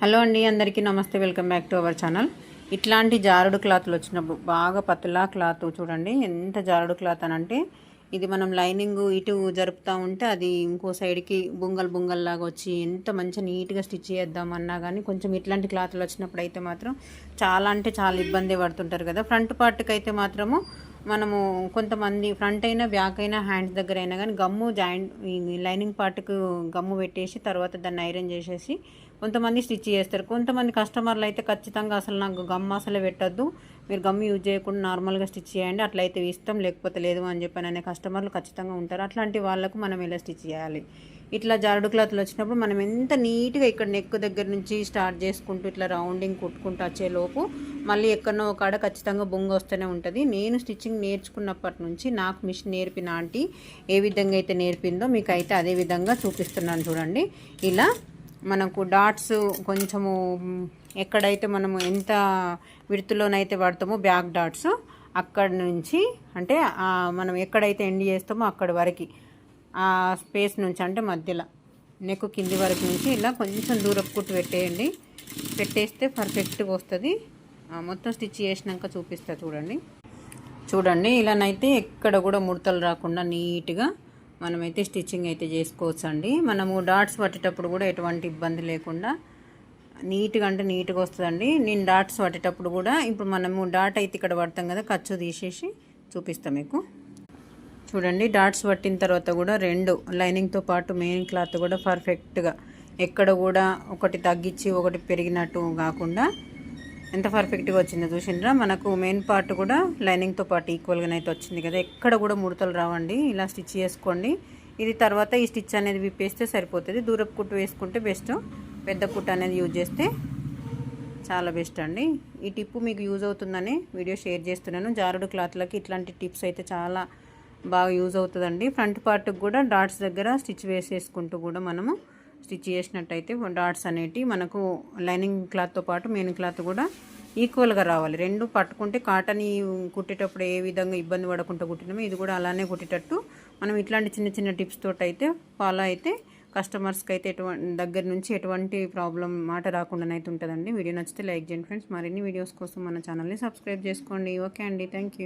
Hello అండి అందరికీ నమస్తే welcome back to our channel. ఇట్లాంటి జారుడు క్లాత్లు వచ్చినప్పుడు బాగా పతలా క్లాత్ చూడండి ఎంత జారుడు క్లాత్ అని అంటే ఇది మనం లైనింగ్ ఇటు జరుపుతూ ఉంటే అది ఇంకో సైడ్కి బొంగల్ బొంగల్లాగా వచ్చి ఎంత మంచి నీట్గా స్టిచ్ చేద్దామన్నా కానీ కొంచెం ఇట్లాంటి క్లాత్లు వచ్చినప్పుడు అయితే మాత్రం చాలా అంటే చాలా ఇబ్బంది పడుతుంటారు కదా. ఫ్రంట్ పార్ట్కి అయితే మాత్రము మనము కొంతమంది ఫ్రంట్ అయినా బ్యాక్ అయినా హ్యాండ్స్ దగ్గర అయినా కానీ గమ్ము జాయింట్ లైనింగ్ పార్ట్కు గమ్ము పెట్టేసి తర్వాత దాన్ని ఐరన్ చేసేసి కొంతమంది స్టిచ్ చేస్తారు. కొంతమంది కస్టమర్లు అయితే ఖచ్చితంగా అసలు నాకు గమ్ అసలు పెట్టద్దు. మీరు గమ్ యూజ్ చేయకుండా నార్మల్గా స్టిచ్ చేయండి అట్లయితే ఇష్టం లేకపోతే లేదు అని చెప్పాను అనే కస్టమర్లు ఖచ్చితంగా ఉంటారు. అట్లాంటి వాళ్ళకు మనం ఎలా స్టిచ్ చేయాలి? ఇట్లా జారుడు క్లాత్లు వచ్చినప్పుడు మనం ఎంత నీట్గా ఇక్కడ నెక్ దగ్గర నుంచి స్టార్ట్ చేసుకుంటూ ఇట్లా రౌండింగ్ కుట్టుకుంటూ వచ్చేలోపు మళ్ళీ ఎక్కడనో ఒక ఆడ ఖచ్చితంగా బొంగ వస్తూనే ఉంటుంది. నేను స్టిచ్చింగ్ నేర్చుకున్నప్పటి నుంచి నాకు మిషన్ నేర్పిన ఆంటీ ఏ విధంగా అయితే నేర్పిందో మీకు అయితే అదే విధంగా చూపిస్తున్నాను చూడండి. ఇలా మనకు డాట్స్ కొంచెము ఎక్కడైతే మనము ఎంత విడుతులోనైతే పడతామో బ్యాక్ డాట్స్ అక్కడ నుంచి అంటే మనం ఎక్కడైతే ఎండ్ చేస్తామో అక్కడి వరకు ఆ స్పేస్ నుంచి అంటే మధ్యలో నెక్ కింది వరకు నుంచి ఇలా కొంచెం దూరపు కుట్టు పెట్టేయండి. పెట్టేస్తే పర్ఫెక్ట్గా వస్తుంది. మొత్తం స్టిచ్ చేసినాక చూపిస్తా చూడండి. చూడండి ఇలానైతే ఎక్కడ కూడా ముడతలు రాకుండా నీట్గా మనమైతే స్టిచ్చింగ్ అయితే చేసుకోవచ్చు అండి మనము డాట్స్ పట్టేటప్పుడు కూడా ఎటువంటి ఇబ్బంది లేకుండా నీట్గా అంటే నీట్గా వస్తుందండి నేను డాట్స్ పట్టేటప్పుడు కూడా ఇప్పుడు మనము డాట్ అయితే ఇక్కడ పడతాం కదా ఖర్చు తీసేసి చూపిస్తాం మీకు. చూడండి డాట్స్ పట్టిన తర్వాత కూడా రెండు లైనింగ్తో పాటు మెయిన్ క్లాత్ కూడా పర్ఫెక్ట్గా ఎక్కడ కూడా ఒకటి తగ్గించి ఒకటి పెరిగినట్టు కాకుండా ఎంత పర్ఫెక్ట్గా వచ్చిందో చూసిండ్రా? మనకు మెయిన్ పార్ట్ కూడా లైనింగ్తో పాటు ఈక్వల్గానైతే వచ్చింది కదా. ఎక్కడ కూడా ముడతలు రావండి. ఇలా స్టిచ్ చేసుకోండి. ఇది తర్వాత ఈ స్టిచ్ అనేది విప్పేస్తే సరిపోతుంది. దూరపు కుట్టు వేసుకుంటే బెస్ట్. పెద్ద కుట్ అనేది యూజ్ చేస్తే చాలా బెస్ట్ అండి. ఈ టిప్పు మీకు యూజ్ అవుతుందని వీడియో షేర్ చేస్తున్నాను. జారుడు క్లాత్లకి ఇట్లాంటి టిప్స్ అయితే చాలా బాగా యూజ్ అవుతుందండి. ఫ్రంట్ పార్ట్కి కూడా డాట్స్ దగ్గర స్టిచ్ వేసేసుకుంటూ కూడా మనము స్టిచ్ చేసినట్టయితే డాట్స్ అనేటివి మనకు లైనింగ్ క్లాత్తో పాటు మెయిన్ క్లాత్ కూడా ఈక్వల్గా రావాలి. రెండు పట్టుకుంటే కాటన్ కుట్టేటప్పుడు ఏ విధంగా ఇబ్బంది పడకుండా కుట్టినామో ఇది కూడా అలానే కుట్టేటట్టు మనం ఇట్లాంటి చిన్న చిన్న టిప్స్ తోటి అయితే ఫాలో అయితే కస్టమర్స్కి అయితే ఎటువంటి దగ్గర నుంచి ఎటువంటి ప్రాబ్లం మాట రాకుండానైతే ఉంటుందండి. వీడియో నచ్చితే లైక్ చేయండి ఫ్రెండ్స్. మరిన్ని వీడియోస్ కోసం మన ఛానల్ని సబ్స్క్రైబ్ చేసుకోండి. ఓకే అండి. థ్యాంక్